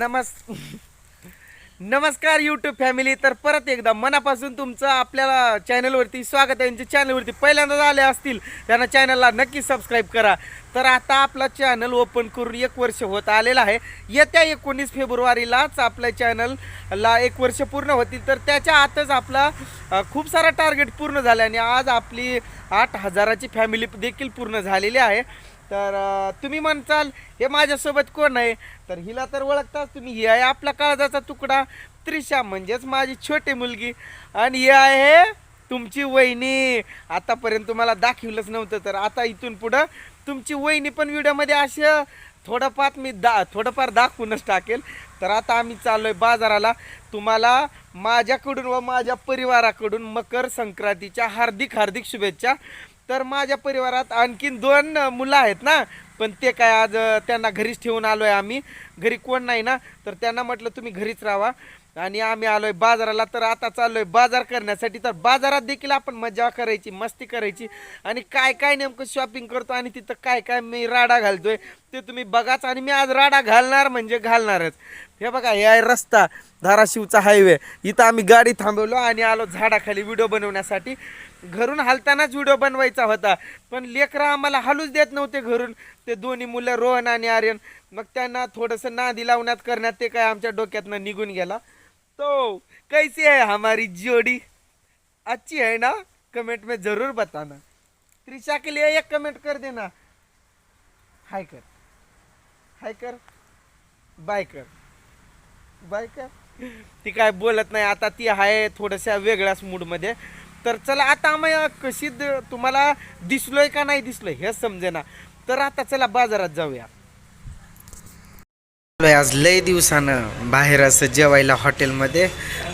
नमस् नमस्कार YouTube family तर परत एकदा मनापासून तुमचं आपल्याला चॅनलवरती स्वागत आहे. यांच्या चॅनलवरती पहिल्यांदा आले असतील त्यांना चॅनलला नक्की सबस्क्राईब करा. तर आता आपला चॅनल ओपन करून एक वर्ष होत आलेला आहे. येत्या एकोणीस फेब्रुवारीलाच आपल्या चॅनलला एक वर्ष पूर्ण होतील. तर त्याच्या आतच आपला खूप सारा टार्गेट पूर्ण झाला आणि आज आपली आठ हजाराची फॅमिली देखील पूर्ण झालेली आहे. तर तुम्ही म्हणताल हे माझ्यासोबत कोण आहे? तर हिला तर ओळखताच तुम्ही. ही आहे आपला काळजाचा तुकडा. त्रिशा म्हणजेच माझी छोटी मुलगी. आणि हे आहे तुमची वहिनी. आतापर्यंत तुम्हाला दाखवलंच नव्हतं तर आता इथून पुढं तुमची वहिनी पण व्हिडिओमध्ये असे थोडंफार मी दा थोडंफार दाखवूनच टाकेल. तर आता आम्ही चाललोय बाजाराला. तुम्हाला माझ्याकडून व माझ्या परिवाराकडून मकर संक्रांतीच्या हार्दिक हार्दिक शुभेच्छा. तर माझ्या परिवारात आणखीन दोन मुलं आहेत ना. पण ते काय आज त्यांना घरीच ठेवून आलो आहे आम्ही. घरी कोण नाही ना. तर त्यांना म्हटलं तुम्ही घरीच राहा. आणि आम्ही आलोय बाजाराला. तर आता चाललोय बाजार करण्यासाठी. तर बाजारात देखील आपण मजा करायची मस्ती करायची. आणि काय काय नेमकं शॉपिंग करतो आणि तिथं काय काय मी राडा घालतोय. ते तुम्ही बघाच आणि मी आज राडा घालणार म्हणजे घालणारच. हे बघा हे आहे रस्ता धाराशिवचा हायवे इथं आम्ही गाडी थांबवलो आणि आलो झाडाखाली व्हिडिओ बनवण्यासाठी. घरून हलतानाच व्हिडिओ बनवायचा होता. पण लेकरं आम्हाला हलूच देत नव्हते घरून. ते दोन्ही मुलं रोहन आणि आर्यन. मग त्यांना थोडंसं नादी लावण्यात करण्यात ते काय आमच्या डोक्यातनं निघून गेला. तो कैसी है हमारी जोड़ी? अच्छी है ना? कमेंट में जरूर बताना. त्रिशा के लिए एक कमेंट कर देना. हाय कर. हाय कर बाय कर बाय कर ती काय बोलत नाही आता ती आहे थोड्याशा वेगळ्याच मूडमध्ये तर चला आता आम्ही कशी तुम्हाला दिसलोय का नाही दिसलोय हे समजेना. तर आता चला बाजारात जाऊया. आज लय दिवसानं बाहेर असं जेवायला हॉटेलमध्ये.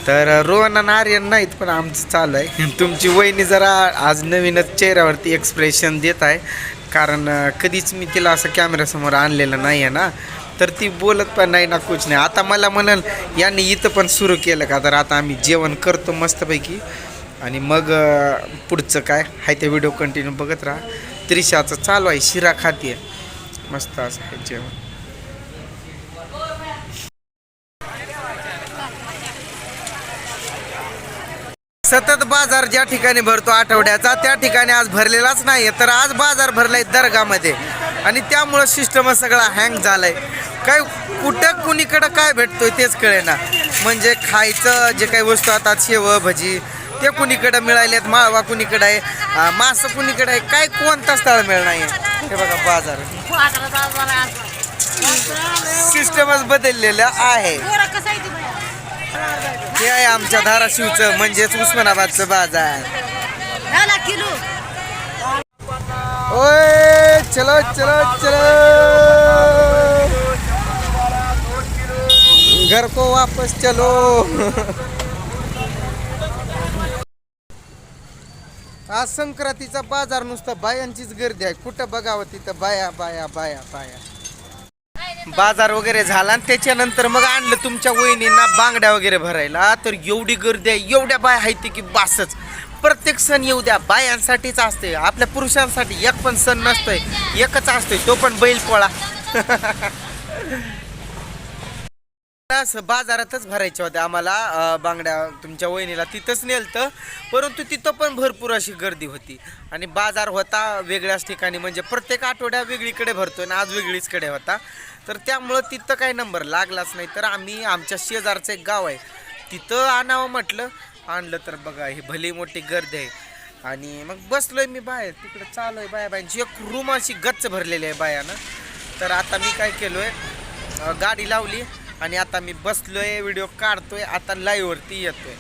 तर रोहन आणि आर्यन नाहीत पण आमचं चालू आहे. तुमची वहिनी जरा आज नवीनच चेहऱ्यावरती एक्सप्रेशन देत आहे. कारण कधीच मी तिला असं कॅमेऱ्यासमोर आणलेलं नाही आहे ना. तर ती बोलत पण नाही ना कुछ नाही. आता मला म्हणाल यांनी इथं पण सुरू केलं का? तर आता आम्ही जेवण करतो मस्तपैकी. आणि मग पुढचं काय? आहे ते व्हिडिओ कंटिन्यू बघत राहा. त्रिशाचं चालू आहे शिरा खाते मस्त असं आहे जेवण. सतत बाजार ज्या ठिकाणी भरतो आठवड्याचा त्या ठिकाणी आज भरलेलाच नाही तर आज बाजार भरलाय दर्गामध्ये. आणि त्यामुळं सिस्टम सगळा हँग झालाय. काय कुठं कुणीकडं काय भेटतोय तेच कळेना. म्हणजे खायचं जे काही वस्तू आता शेव भजी ते कुणीकडं मिळालेत माळवा कुणीकडं आहे मासं कुणीकडं आहे काय कोणता स्थळ मिळ नाही हे बघा बाजार. सिस्टमच बदललेलं आहे. हे आहे आमच्या धाराशिवचं म्हणजेच उस्मानाबादचं बाजार. किलो. ओए चलो चलो चलो. घर को वापस चलो. आज संक्रांतीचा बाजार नुसता बायांचीच गर्दी आहे. कुठं बघावं तिथं बाया बाया बाया बाया. बाजार वगैरे झाला आणि त्याच्यानंतर मग आणलं तुमच्या वहिनींना बांगड्या वगैरे भरायला. तर एवढी गर्दी आहे एवढ्या बाया आहेत की बासच. प्रत्येक सण येऊ द्या बायांसाठीच असते आपल्या पुरुषांसाठी एक पण सण नसतोय एकच असतोय तो पण बैलपोळा असं बाजारातच भरायच्या होत्या आम्हाला बांगड्या तुमच्या वहिनीला. तिथंच नेलतं परंतु तिथं पण भरपूर अशी गर्दी होती. आणि बाजार होता वेगळ्याच ठिकाणी म्हणजे प्रत्येक आठवड्या वेगळीकडे भरतो आणि आज वेगळीचकडे होता. तर त्यामुळं तिथं काही नंबर लागलाच नाही. तर आम्ही आमच्या शेजारचं एक गाव आहे तिथं आणावं म्हटलं. आणलं तर बघा ही भली मोठी गर्दी आहे. आणि मग बसलोय मी बाहेर. तिकडे चालू आहे बाया बायांची. एक रूम अशी गच्च भरलेली आहे बायानं. तर आता मी काय केलोय आहे गाडी लावली. आणि आता मी बसलोय व्हिडिओ काढतोय आता लाईव्हवरती येतोय.